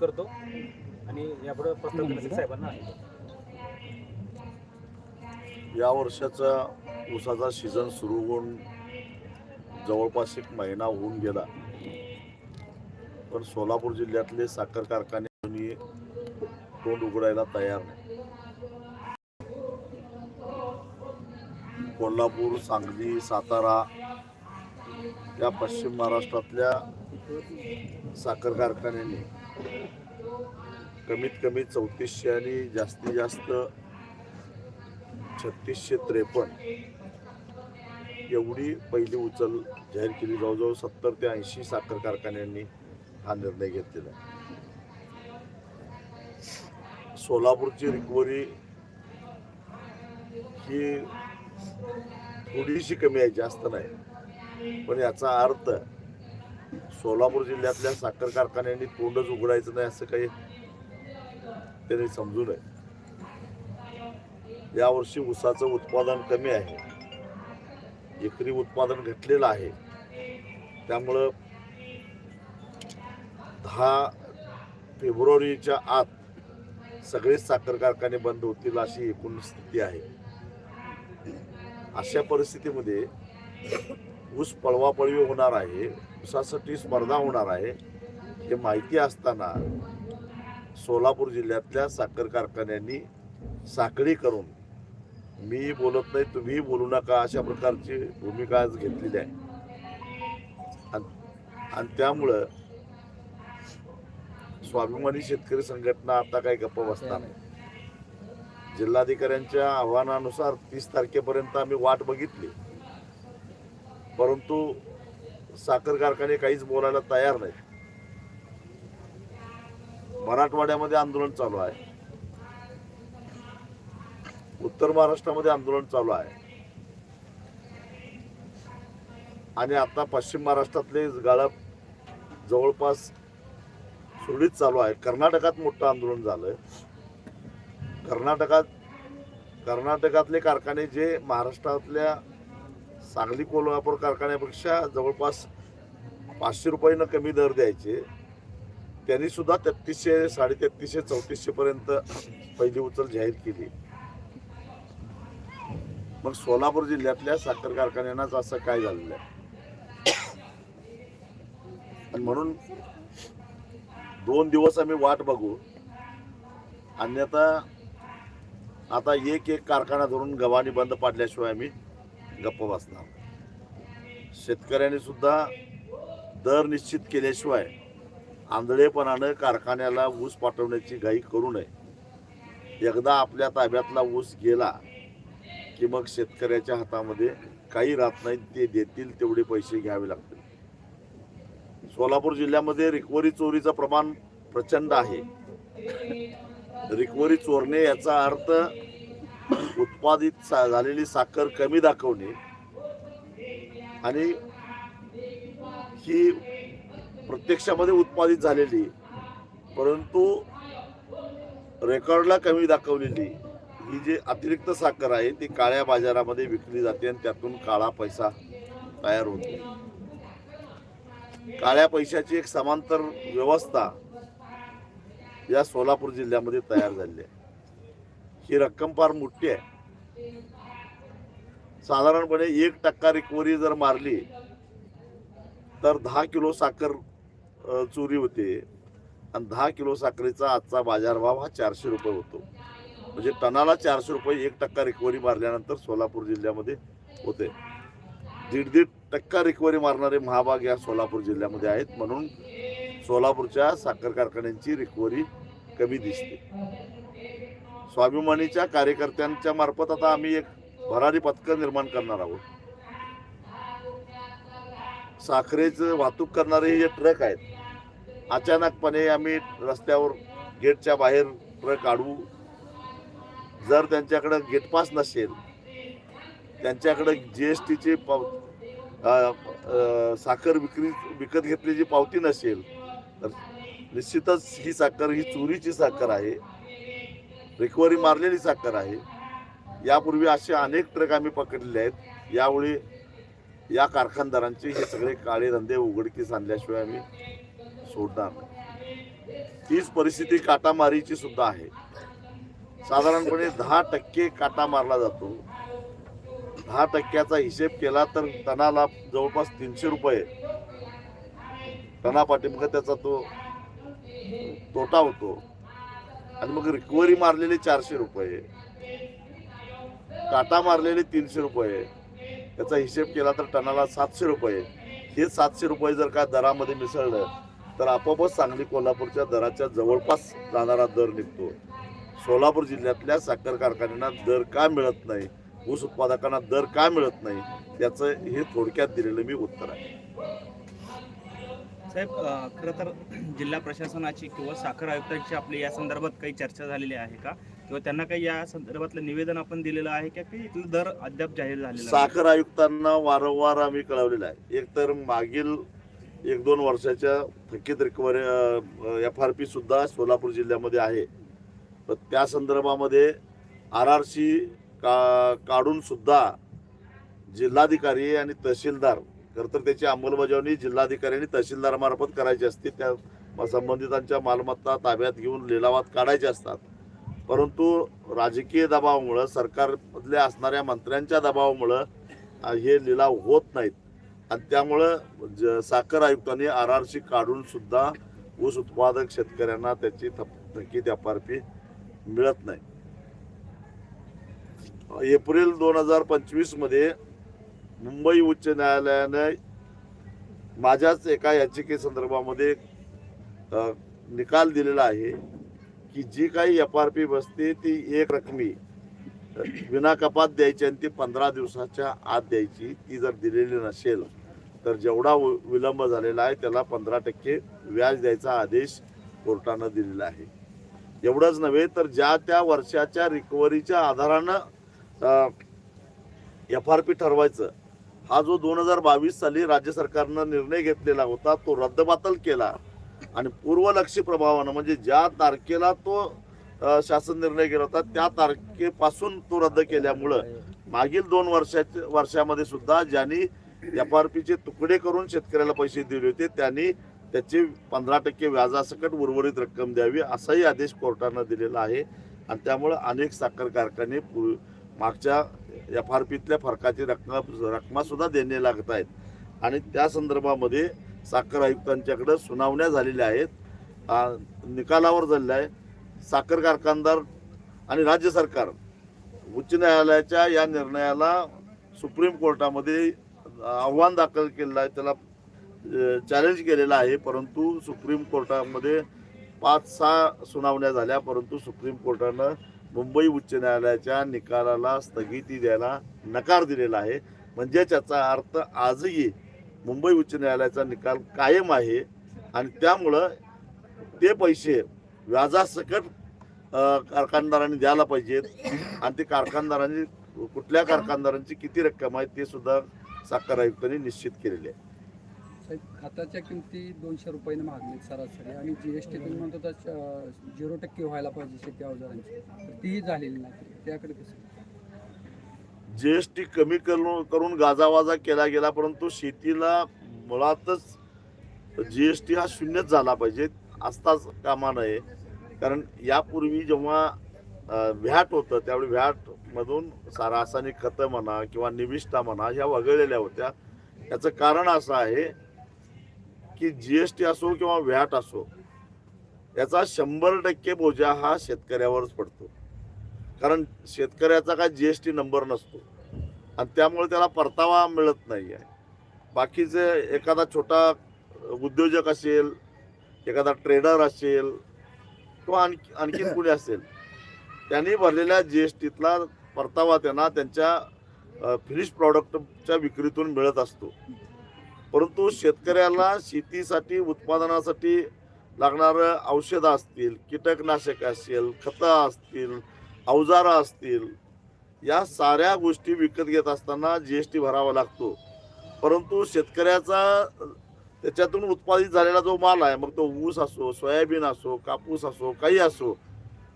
करतो आणि यापुढे प्रस्ताव साहेबांना. या वर्षाचा ऊसाचा सीझन सुरू होऊन जवळपास एक महिना होऊन गेला. पण सोलापूर जिल्ह्यातले साखर कारखाने तोंड उघडायला तयार नाही. कोल्हापूर सांगली सातारा या पश्चिम महाराष्ट्रातल्या साखर कारखान्यांनी कमीत कमी चौतीसशे आणि जास्तीत जास्त छत्तीसशे त्रेपन्न. एवढी पहिली उचल जाहीर केली. जवळजवळ सत्तर ते ऐंशी साखर कारखान्यांनी हा निर्णय घेतलेला आहे. सोलापूरची रिकव्हरी ही थोडीशी कमी आहे जास्त नाही. पण याचा अर्थ सोलापूर जिल्ह्यातल्या साखर कारखान्यांनी तोंडच उघडायचं नाही असं काही त्यांनी समजू नये. यावर्षी ऊसाचं उत्पादन कमी आहे. एकरी उत्पादन घटलेलं आहे. त्यामुळं दहा फेब्रुवारीच्या आत सगळेच साखर कारखाने बंद होतील अशी एकूण स्थिती आहे. अशा परिस्थितीमध्ये ऊस पळवापळवी होणार आहे ऊसासाठी स्पर्धा होणार आहे हे माहिती असताना सोलापूर जिल्ह्यातल्या साखर कारखान्यांनी साखळी करून मी बोलत नाही तुम्ही बोलू नका अशा प्रकारची भूमिका आज घेतलेली आहे. आणि- आणि त्यामुळं स्वाभिमानी शेतकरी संघटना आता काही गप्प बसणार नाही. जिल्हाधिकाऱ्यांच्या आव्हानानुसार तीस तारखेपर्यंत आम्ही वाट बघितली. परंतु साखर कारखाने काहीच बोलायला तयार नाहीत. मराठवाड्यामध्ये आंदोलन चालू आहे. उत्तर महाराष्ट्रामध्ये आंदोलन चालू आहे. आणि आता पश्चिम महाराष्ट्रातले गाळप जवळपास सुरळीत चालू आहे. कर्नाटकात मोठं आंदोलन झालं कर्नाटकात कर्नाटकातले कारखाने जे महाराष्ट्रातल्या सांगली कोल्हापूर कारखान्यापेक्षा जवळपास पाचशे रुपयानं कमी दर द्यायचे. त्यांनी सुद्धा तेहतीसशे साडेतेहतीसशे चौतीसशे पर्यंत पहिली उचल जाहीर केली. मग सोलापूर जिल्ह्यातल्या साखर कारखान्यांनाच असं काय झालेलं आहे? आणि म्हणून दोन दिवस आम्ही वाट बघू. अन्यथा आता एक एक कारखाना धरून गव्हाणी बंद पाडल्याशिवाय आम्ही गप्प बसणार. शेतकऱ्यांनी सुद्धा दर निश्चित केल्याशिवाय आंधळेपणानं कारखान्याला ऊस पाठवण्याची घाई करू नये. एकदा आपल्या ताब्यातला ऊस गेला की मग शेतकऱ्याच्या हातामध्ये काही राहत नाही ते देतील तेवढे पैसे घ्यावे लागतील. सोलापूर जिल्ह्यामध्ये रिकवरी चोरीचं प्रमाण प्रचंड आहे. रिकवरी चोरणे याचा अर्थ उत्पादित सा- झालेली साखर कमी दाखवणे आणि ही प्रत्यक्षामध्ये उत्पादित झालेली परंतु रेकॉर्डला कमी दाखवलेली ही जी अतिरिक्त साखर आहे ती काळ्या बाजारामध्ये विकली जाते आणि त्यातून काळा पैसा तयार होतो. काळ्या पैशाची एक समांतर व्यवस्था या सोलापूर जिल्ह्यामध्ये तयार झाली आहे. ही रक्कम फार मोठी आहे. साधारणपणे एक टक्का रिकव्हरी जर मारली तर दहा किलो साखर चोरी होते. आणि दहा किलो साखरेचा आजचा बाजारभाव हा चारशे रुपये होतो. म्हणजे टनाला चारशे रुपये एक टक्का रिकव्हरी मारल्यानंतर सोलापूर जिल्ह्यामध्ये होते. दीड दीड टक्का रिकव्हरी मारणारे महाभाग या सोलापूर जिल्ह्यामध्ये आहेत. म्हणून सोलापूरच्या साखर कारखान्यांची रिकव्हरी कमी दिसते. स्वाभिमानीच्या कार्यकर्त्यांच्या मार्फत आता आम्ही एक भरारी पथकं निर्माण करणार आहोत. साखरेचं वाहतूक करणारे हे जे ट्रक आहेत अचानकपणे आम्ही रस्त्यावर गेटच्या बाहेर ट्रक काढू जर त्यांच्याकडं गेटपास नसेल त्यांच्याकडं जी एस टीचे पाव साखर विक्री विकत घेतलेली पावती नसेल तर निश्चितच ही साखर ही चोरीची साखर आहे. रिकव्हरी मारलेली साखर आहे. यापूर्वी असे अनेक ट्रक आम्ही पकडलेले आहेत. यावेळी या कारखानदारांचे हे सगळे काळे धंदे उघडकीस आणल्याशिवाय आम्ही सोडणार नाही. तीच परिस्थिती काटामारीची सुद्धा आहे. साधारणपणे दहा टक्के काटा मारला जातो. दहा टक्क्याचा हिशेब केला तर टनाला जवळपास तीनशे रुपये टना पाठीमागे त्याचा तो तोटा होतो. आणि मग रिकव्हरी मारलेले चारशे रुपये. काटा मारलेले तीनशे रुपये. त्याचा हिशेब केला तर टनाला सातशे रुपये. हे सातशे रुपये जर का दरामध्ये मिसळलं तर आपोआपच सांगली कोल्हापूरच्या दराच्या जवळपास जाणारा दर निघतो. सोलापूर जिल्ह्यातल्या साखर कारखान्यांना दर का मिळत नाही ऊस उत्पादकांना दर का मिळत नाही याचं हे थोडक्यात दिलेलं मी उत्तर आहे. साहेब खरं तर जिल्हा प्रशासनाची किंवा साखर आयुक्तांची आपली या संदर्भात काही चर्चा झालेली आहे का? किंवा त्यांना काही या संदर्भातलं निवेदन आपण दिलेलं आहे का? की इथलं दर अद्याप जाहीर झालेला साखर आयुक्तांना वारंवार आम्ही कळवलेलं आहे. एक तर मागील एक दोन वर्षाच्या थकीत रिकव्हरी एफ आर पी सुद्धा सोलापूर जिल्ह्यामध्ये आहे. तर त्या संदर्भामध्ये आर आर सी का काढून सुद्धा जिल्हाधिकारी आणि तहसीलदार तर त्याची अंमलबजावणी जिल्हाधिकारी तहसीलदारामार्फत करायची असते. त्या संबंधितांच्या मालमत्ता ताब्यात घेऊन लिलावात काढायचे असतात. परंतु राजकीय दबावामुळं सरकारमधल्या असणाऱ्या मंत्र्यांच्या दबावामुळं हे लिलाव होत नाहीत. आणि त्यामुळं ज- साखर आयुक्तांनी आर आर सी काढूनसुद्धा ऊस उत्पादक शेतकऱ्यांना त्याची थप- थकीत एफ मिळत नाही. एप्रिल दोन हजार पंचवीसमध्ये मुंबई उच्च न्यायालयाने माझ्याच एका याचिकेसंदर्भामध्ये निकाल दिलेला आहे की जी काही एफ आर पी बसते ती एक रकमी विनाकपात विना कपात द्यायची आणि ती पंधरा दिवसाच्या आत द्यायची ती जर दिलेली नसेल तर जेवढा वि- विलंब झालेला आहे त्याला पंधरा टक्के व्याज द्यायचा आदेश कोर्टानं दिलेला आहे. एवढंच नव्हे तर ज्या त्या वर्षाच्या रिकव्हरीच्या आधारानं एफ आर पी ठरवायचं हा जो दोन हजार बावीस साली राज्य सरकारनं निर्णय घेतलेला होता तो रद्दबातल केला. आणि पूर्वलक्षी प्रभावानं म्हणजे ज्या तारखेला तो शासन निर्णय केला होता त्या तारखेपासून तो रद्द केल्यामुळं मागील दोन वर्षाच्या वर्षामध्ये सुद्धा ज्यांनी एफ आर पीचे तुकडे करून शेतकऱ्याला पैसे दिले होते त्यांनी त्याची पंधरा टक्के व्याजासकट उर्वरित रक्कम द्यावी असाही आदेश कोर्टानं दिलेला आहे. आणि त्यामुळं अनेक साखर कारखाने मागच्या एफ आर पीतल्या फरकाची रक्कम रकमासुद्धा देणे लागत आहेत. आणि त्या संदर्भामध्ये साखर आयुक्तांच्याकडं सुनावण्या झालेल्या आहेत. निकालावर झालेल्या आहे साखर कारखानदार आणि राज्य सरकार उच्च न्यायालयाच्या या निर्णयाला सुप्रीम कोर्टामध्ये आव्हान दाखल केलेलं आहे. त्याला चॅलेंज केलेलं आहे. परंतु सुप्रीम कोर्टामध्ये पाच सहा सुनावण्या झाल्या. परंतु सुप्रीम कोर्टानं मुंबई उच्च न्यायालयाच्या निकालाला स्थगिती द्यायला नकार दिलेला आहे. म्हणजे त्याचा अर्थ आजही मुंबई उच्च न्यायालयाचा निकाल कायम आहे आणि त्यामुळं ते पैसे व्याजासकट कारखानदारांनी द्यायला पाहिजेत आणि ते कारखानदारांनी कुठल्या कारखानदारांची किती रक्कम आहे ते सुद्धा साखर आयुक्तांनी निश्चित केलेले आहे. साहेब खताच्या किमती दोनशे रुपयाने मागणी सरासरी. आणि जी एस टी तुम्ही म्हणतो तर झिरो टक्के व्हायला पाहिजे शेती अवजारांची. तर तीही झालेली नाही. त्याकडे कसं? जीएसटी कमी करून करून गाजावाजा केला गेला परंतु शेतीला मुळातच जी एस टी हा शून्यच झाला पाहिजे. असताच कामा नये. कारण यापूर्वी जेव्हा व्हॅट होतं त्यावेळी व्हॅटमधून सा रासायनिक खतं म्हणा किंवा निविष्ठा म्हणा ह्या वगळलेल्या होत्या. याचं कारण असं आहे की जीएसटी असो किंवा व्हॅट असो याचा शंभर टक्के बोजा हा शेतकऱ्यावरच पडतो. कारण शेतकऱ्याचा काय जीएसटी नंबर नसतो. आणि त्यामुळे त्याला परतावा मिळत नाही आहे बाकीचे एखादा छोटा उद्योजक असेल एखादा ट्रेडर असेल किंवा आणखी आणखीन कुणी असेल त्यांनी भरलेल्या जी एस टीतला परतावा त्यांना त्यांच्या फिनिश प्रॉडक्टच्या विक्रीतून मिळत असतो. परंतु शेतकऱ्याला शेतीसाठी उत्पादनासाठी लागणारं औषधं असतील कीटकनाशक असेल खतं असतील अवजारं असतील या साऱ्या गोष्टी विकत घेत असताना जी एस टी भरावा लागतो. परंतु शेतकऱ्याचा त्याच्यातून उत्पादित झालेला जो माल आहे मग तो ऊस असो सोयाबीन असो कापूस असो काही असो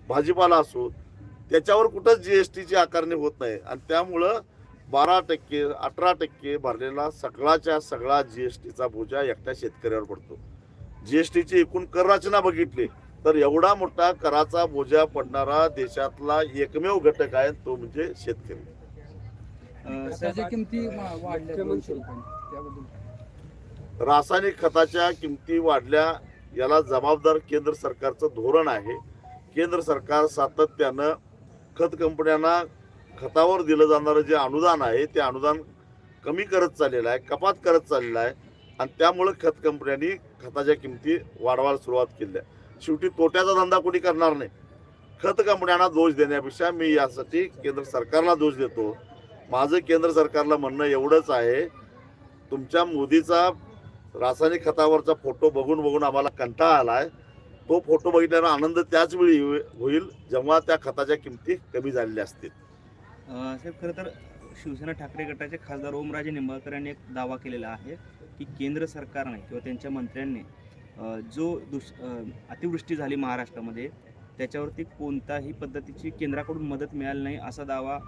भाजीपाला असो त्याच्यावर कुठंच जी एस टीची आकारणी होत नाही. आणि त्यामुळं बारा टक्के अठरा टक्के भरलेला सगळाच्या सगळा जी एस टीचा बोजा एकट्या शेतकऱ्यावर पडतो. जी एस टीची एकूण कर रचना बघितली तर एवढा मोठा कराचा बोजा पडणारा देशातला एकमेव घटक आहे तो म्हणजे शेतकरी. किमती रासायनिक खताच्या किमती वाढल्या याला जबाबदार केंद्र सरकारचं धोरण आहे. केंद्र सरकार सातत्यानं खत कंपन्यांना खतावर दिलं जाणारं जे अनुदान आहे ते अनुदान कमी करत चाललेलं आहे कपात करत चाललेलं आहे. आणि त्यामुळं खत कंपन्यांनी खताच्या किमती वाढवायला सुरुवात केली आहे. शेवटी तोट्याचा धंदा कोणी करणार नाही. खत कंपन्यांना दोष देण्यापेक्षा मी यासाठी केंद्र सरकारला दोष देतो. माझं केंद्र सरकारला म्हणणं एवढंच आहे तुमच्या मोदीचा रासायनिक खतावरचा फोटो बघून बघून आम्हाला कंटाळा आला आहे तो फोटो बघितल्यानं आनंद त्याच वेळी होई- होईल जेव्हा त्या खताच्या किमती कमी झालेल्या असतील. साहेब खरं तर शिवसेना ठाकरे गटाचे खासदार ओमराजे निंबाळकर यांनी एक दावा केलेला आहे की केंद्र सरकारने किंवा त्यांच्या मंत्र्यांनी जो दुष अतिवृष्टी झाली महाराष्ट्रामध्ये त्याच्यावरती कोणताही पद्धतीची केंद्राकडून मदत मिळाली नाही असा दावा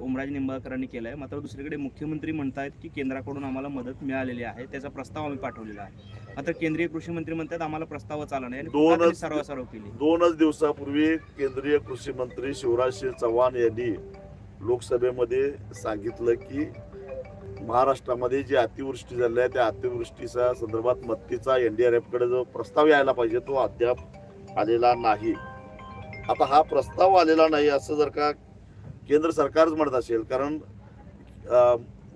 ओमराजे निंबाळकरांनी केला आहे मात्र दुसरीकडे मुख्यमंत्री म्हणतायत की केंद्राकडून आम्हाला मदत मिळालेली आहे त्याचा प्रस्ताव आम्ही पाठवलेला आहे. मात्र केंद्रीय कृषी मंत्री म्हणतात आम्हाला प्रस्तावच आला नाही. दोनच- सर्वासर्व केली. दोनच दिवसापूर्वी केंद्रीय कृषी मंत्री शिवराज सिंह चव्हाण यांनी लोकसभेमध्ये सांगितलं की महाराष्ट्रामध्ये जी अतिवृष्टी झाली आहे त्या अतिवृष्टीच्या संदर्भात मत्तेचा एन डी आर एफकडे जो प्रस्ताव यायला पाहिजे तो अद्याप आलेला नाही. आता हा प्रस्ताव आलेला नाही असं जर का केंद्र सरकारच म्हणत असेल कारण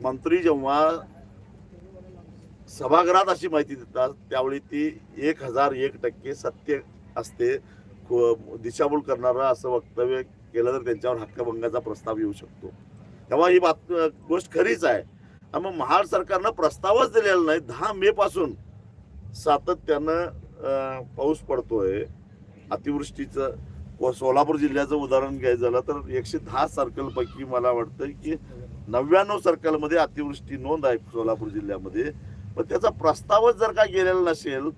मंत्री जेव्हा सभागृहात अशी माहिती देतात त्यावेळी ती एक हजार एक टक्के सत्य असते दिशाभूल करणारं असं वक्तव्य केलं तर त्यांच्यावर हक्कभंगाचा प्रस्ताव येऊ शकतो. तेव्हा ही बात गोष्ट खरीच आहे. मग महाड सरकारनं प्रस्तावच दिलेला नाही. दहा मे पासून सातत्यानं पाऊस पडतोय. अतिवृष्टीचं व सोलापूर जिल्ह्याचं उदाहरण घ्यायचं झालं तर एकशे दहा सर्कलपैकी मला वाटतं की नव्याण्णव सर्कलमध्ये अतिवृष्टी नोंद आहे सोलापूर जिल्ह्यामध्ये. पण त्याचा प्रस्तावच जर का गेलेला नसेल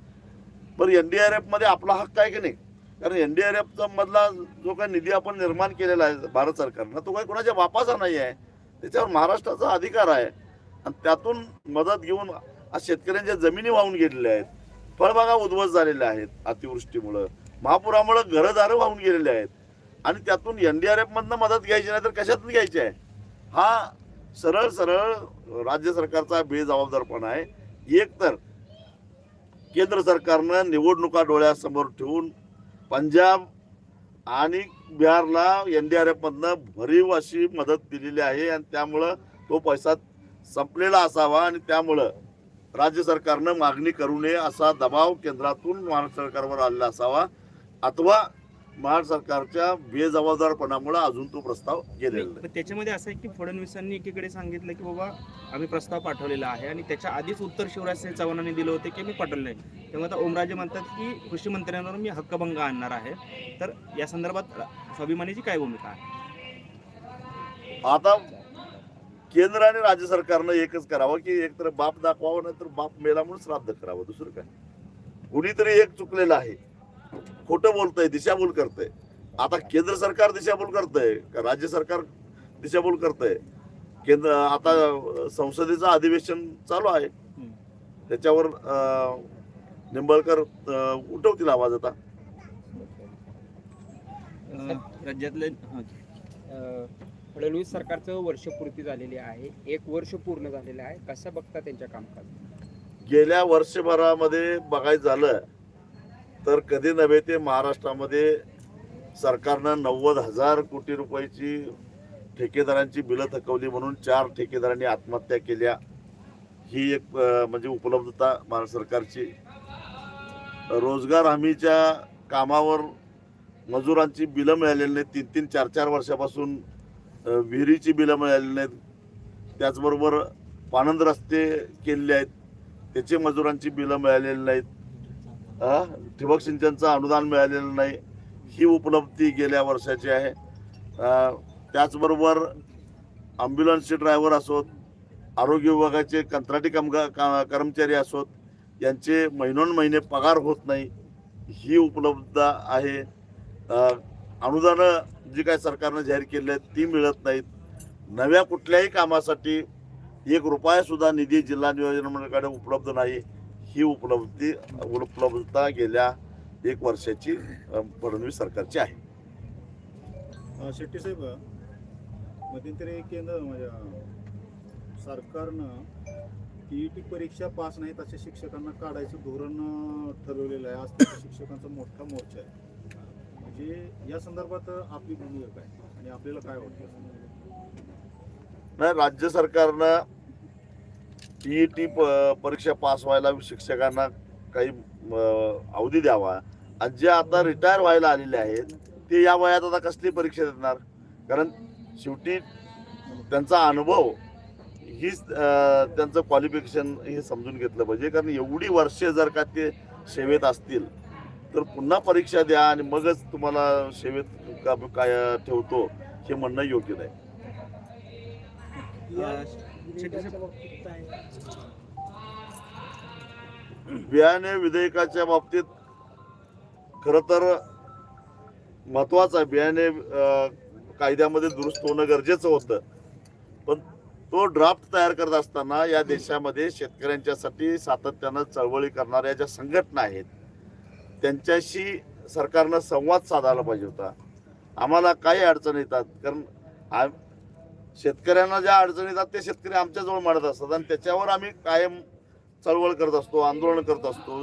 पण एन डी आर एफमध्ये आपला हक्क आहे की नाही? कारण एन डी आर एफ मधला जो काही निधी आपण निर्माण केलेला आहे भारत सरकारनं तो काही कोणाच्या बापाचा नाही आहे. त्याच्यावर महाराष्ट्राचा अधिकार आहे. आणि त्यातून मदत घेऊन आज शेतकऱ्यांच्या जमिनी वाहून गेलेल्या आहेत. फळबागा उद्ध्वस्त झालेल्या आहेत अतिवृष्टीमुळं. महापुरामुळं घरदारं वाहून गेलेले आहेत. आणि त्यातून एन डी आर एफमधनं मदत घ्यायची नाही तर कशातून घ्यायची आहे? हा सरळ सरळ राज्य सरकारचा बेजबाबदारपणा आहे. एक तर केंद्र सरकारनं निवडणुका डोळ्यासमोर ठेवून पंजाब आणि बिहारला एन डी आर एफमधनं भरीव अशी मदत दिलेली आहे आणि त्यामुळं तो पैसा संपलेला असावा आणि त्यामुळं राज्य सरकारनं मागणी करू नये असा दबाव केंद्रातून महाराष्ट्र सरकारवर आलेला असावा. अथवा महाराष्ट्र सरकारच्या बेजबाबदारपणामुळे अजून तो प्रस्ताव गेलेला नाही पण त्याच्यामध्ये असं आहे की फडणवीसांनी एकीकडे सांगितलं की बाबा आम्ही प्रस्ताव पाठवलेला आहे आणि त्याच्या आधीच उत्तर शिवराज सिंह चव्हाणांनी दिलं होते की मी पाठवलं नाही. तेव्हा आता ओमराजे म्हणतात की कृषी मंत्र्यांवर मी हक्कभंग आणणार आहे. तर या संदर्भात स्वाभिमानीची काय भूमिका आहे? आता केंद्र आणि राज्य सरकारनं एकच करावं की एक तर बाप दाखवावं नाही तर बाप मेला म्हणून श्राद्ध करावं. दुसरं काय? कुणीतरी एक चुकलेलं आहे. खोटं बोलतंय दिशाभूल करतंय. आता केंद्र सरकार दिशाभूल करतंय का राज्य सरकार दिशाभूल करतंय? केंद्र आता संसदेचं अधिवेशन चालू आहे. त्याच्यावर निंबाळकर उठवतील आवाज आता. राज्यातले फडणवीस सरकारचं वर्षपूर्ती झालेली आहे. एक वर्ष पूर्ण झालेलं आहे. कसं बघता त्यांच्या कामकाज? गेल्या वर्षभरामध्ये बघायचं झालं तर कधी नव्हे ते महाराष्ट्रामध्ये सरकारनं नव्वद हजार कोटी रुपयाची ठेकेदारांची बिलं थकवली म्हणून चार ठेकेदारांनी आत्महत्या केल्या. ही एक म्हणजे उपलब्धता महाराष्ट्र सरकारची. रोजगार हमीच्या कामावर मजुरांची बिलं मिळालेली नाहीत. तीन तीन चार चार वर्षापासून विहिरीची बिलं मिळालेली नाहीत. त्याचबरोबर पाणंद रस्ते केलेले आहेत. त्याचे मजुरांची बिलं मिळालेली नाहीत. ठिबक सिंचनचं अनुदान मिळालेलं नाही. ही उपलब्धी गेल्या वर्षाची आहे. त्याचबरोबर ॲम्ब्युलन्सचे ड्रायव्हर असोत आरोग्य विभागाचे कंत्राटी कामगार का कर्मचारी असोत यांचे महिनोन महिने पगार होत नाही. ही उपलब्धता आहे. अनुदानं जी काय सरकारनं जाहीर केली आहेत ती मिळत नाहीत. नव्या कुठल्याही कामासाठी एक रुपयासुद्धा निधी जिल्हा नियोजन मंडळाकडे उपलब्ध नाही. ही उपलब्धी उपलब्धता गेल्या एक वर्षाची फडणवीस सरकारची आहे. शेट्टी साहेब मध्यंतरी केंद्र म्हणजे अ, सरकारनं टीईटी परीक्षा पास नाहीत अशा शिक्षकांना काढायचं धोरण ठरवलेलं आहे. आज शिक्षकांचा मोठा मोर्चा आहे. म्हणजे या संदर्भात आपली भूमिका काय? आणि आपल्याला काय वाटतं? नाही राज्य सरकारनं टीईटी परीक्षा पास व्हायला शिक्षकांना काही अवधी द्यावा. आणि जे आता रिटायर व्हायला आलेले आहेत ते या वयात आता कसली परीक्षा देणार? कारण शेवटी त्यांचा अनुभव हीच त्यांचं क्वालिफिकेशन हे समजून घेतलं पाहिजे. कारण एवढी वर्षे जर का ते सेवेत असतील तर पुन्हा परीक्षा द्या आणि मगच तुम्हाला सेवेत का काय ठेवतो हे म्हणणं योग्य नाही. बियाणे विधेयकाच्या बाबतीत खर तर महत्वाचं आहे. बियाणे कायद्यामध्ये दुरुस्त होणं गरजेचं होतं. पण तो ड्राफ्ट तयार करत असताना या देशामध्ये शेतकऱ्यांच्यासाठी सातत्यानं चळवळी करणाऱ्या ज्या संघटना आहेत त्यांच्याशी सरकारनं संवाद साधायला पाहिजे होता. आम्हाला काही अडचणी येतात. कारण शेतकऱ्यांना ज्या अडचणी येतात ते शेतकरी आमच्याजवळ मांडत असतात आणि त्याच्यावर आम्ही कायम चळवळ करत असतो आंदोलन करत असतो.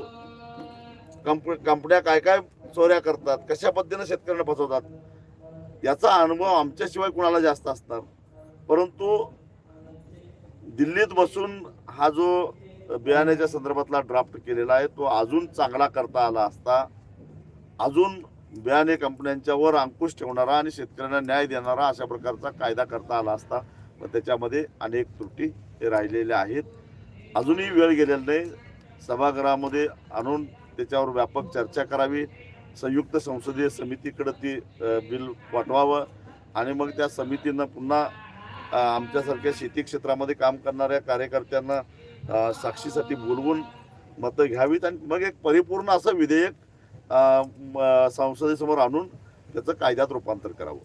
कंप कंपन्या काय काय चोऱ्या करतात कशा पद्धतीनं शेतकऱ्यांना फसवतात याचा अनुभव आमच्याशिवाय कुणाला जास्त असणार. परंतु दिल्लीत बसून हा जो बियाण्याच्या संदर्भातला ड्राफ्ट केलेला आहे तो अजून चांगला करता आला असता अजून बियाणे कंपन्यांच्यावर अंकुश ठेवणारा आणि शेतकऱ्यांना न्याय देणारा अशा प्रकारचा कायदा करता आला असता पण त्याच्यामध्ये अनेक त्रुटी हे राहिलेल्या आहेत. अजूनही वेळ गेलेला नाही. सभागृहामध्ये आणून त्याच्यावर व्यापक चर्चा करावी. संयुक्त संसदीय समितीकडं ती बिल पाठवावं आणि मग त्या समितीनं पुन्हा आमच्यासारख्या शेती क्षेत्रामध्ये काम करणाऱ्या कार्यकर्त्यांना साक्षीसाठी बोलवून मतं घ्यावीत आणि मग एक परिपूर्ण असं विधेयक संसदेसमोर आणून त्याचं कायद्यात रूपांतर करावं.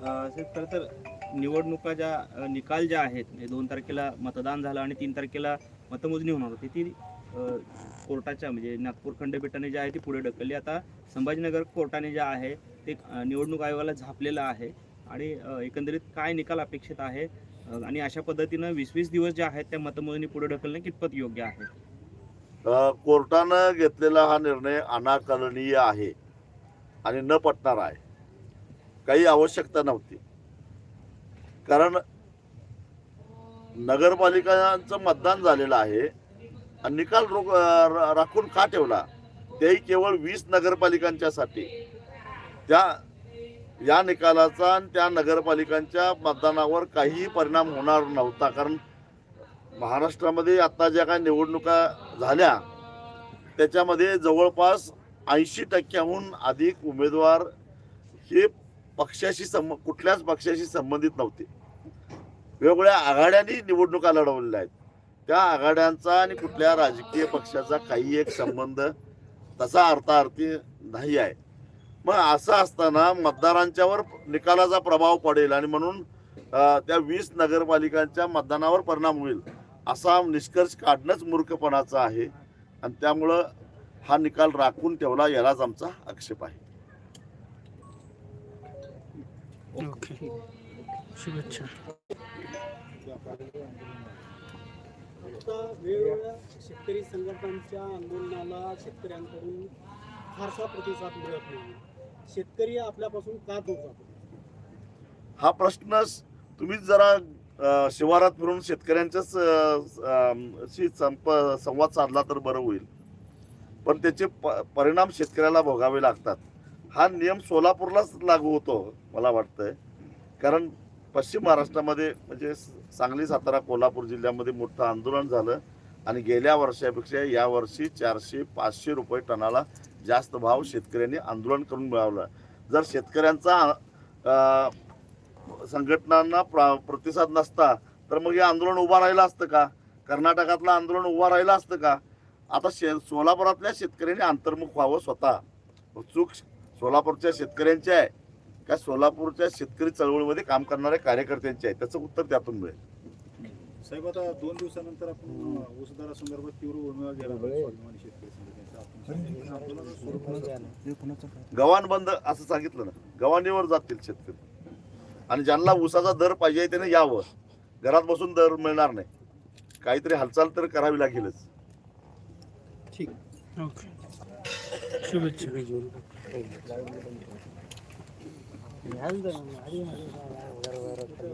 अ, खरं तर निवडणुका ज्या निकाल ज्या आहेत म्हणजे दोन तारखेला मतदान झालं आणि तीन तारखेला मतमोजणी होणार होती ती कोर्टाच्या म्हणजे नागपूर खंडपीठाने जी आहे ती पुढे ढकलली. आता संभाजीनगर कोर्टाने जे आहे ते निवडणूक आयोगाला झापलेलं आहे आणि एकंदरीत काय निकाल अपेक्षित आहे आणि अशा पद्धतीनं वीस वीस दिवस जे आहेत त्या मतमोजणी पुढे ढकलणे कितपत योग्य आहे? कोर्टानं घेतलेला हा निर्णय अनाकलनीय आहे आणि न पटणार आहे. काही आवश्यकता नव्हती. कारण नगरपालिकांचं मतदान झालेलं आहे आणि निकाल रोख राखून का ठेवला? तेही केवळ वीस नगरपालिकांच्यासाठी. त्या या निकालाचा आणि त्या नगरपालिकांच्या मतदानावर काहीही परिणाम होणार नव्हता. कारण महाराष्ट्रामध्ये आता ज्या काही निवडणुका झाल्या त्याच्यामध्ये जवळपास ऐंशी टक्क्याहून अधिक उमेदवार हे पक्षाशी संब कुठल्याच पक्षाशी संबंधित नव्हते. वेगवेगळ्या आघाड्यांनी निवडणुका लढवलेल्या आहेत. त्या आघाड्यांचा आणि कुठल्या राजकीय पक्षाचा काही एक संबंध तसा अर्थार्थी नाही आहे. मग असं असताना मतदारांच्यावर निकालाचा प्रभाव पडेल आणि म्हणून त्या वीस नगरपालिकांच्या मतदानावर परिणाम होईल. असा निष्कर्ष काढणंच मूर्खपणाचा आहे. आणि त्यामुळं हा निकाल राखून ठेवला यालाच आमचा आक्षेप आहे. वेगवेगळ्या शेतकरी संघटनांच्या आंदोलनाला शेतकऱ्यांकडून फारसा प्रतिसाद मिळत नाही. शेतकरी आपल्यापासून का दूर जातो हा प्रश्न तुम्हीच जरा शिवारात फिरून शेतकऱ्यांच्याच शी संप संवाद साधला तर बरं होईल. पण त्याचे प परिणाम शेतकऱ्याला भोगावे लागतात. हा नियम सोलापूरलाच लागू होतो मला वाटतंय. कारण पश्चिम महाराष्ट्रामध्ये म्हणजे सांगली सातारा कोल्हापूर जिल्ह्यामध्ये मोठं आंदोलन झालं आणि गेल्या वर्षापेक्षा यावर्षी चारशे पाचशे रुपये टनाला जास्त भाव शेतकऱ्यांनी आंदोलन करून मिळवला. जर शेतकऱ्यांचा संघटनांना प्र- प्रतिसाद नसता तर मग हे आंदोलन उभा राहिलं असतं का? कर्नाटकातलं आंदोलन उभा राहिलं असतं का? आता शे सोलापुरातल्या शेतकऱ्यांनी अंतर्मुख व्हावं स्वतः. चूक सोलापूरच्या शेतकऱ्यांची आहे का सोलापूरच्या शेतकरी चळवळीमध्ये काम करणाऱ्या कार्यकर्त्यांची आहे? त्याचं उत्तर त्यातून मिळेल. साहेब आता दोन दिवसानंतर आपण ऊस दरासंदर्भात तीव्र गव्हाण बंद असं सांगितलं ना. गव्हाणीवर जातील शेतकरी. आणि ज्यांना ऊसाचा दर पाहिजे त्याने यावं घरात बसून दर मिळणार नाही काहीतरी हालचाल तर करावी लागेलच शुभेच्छा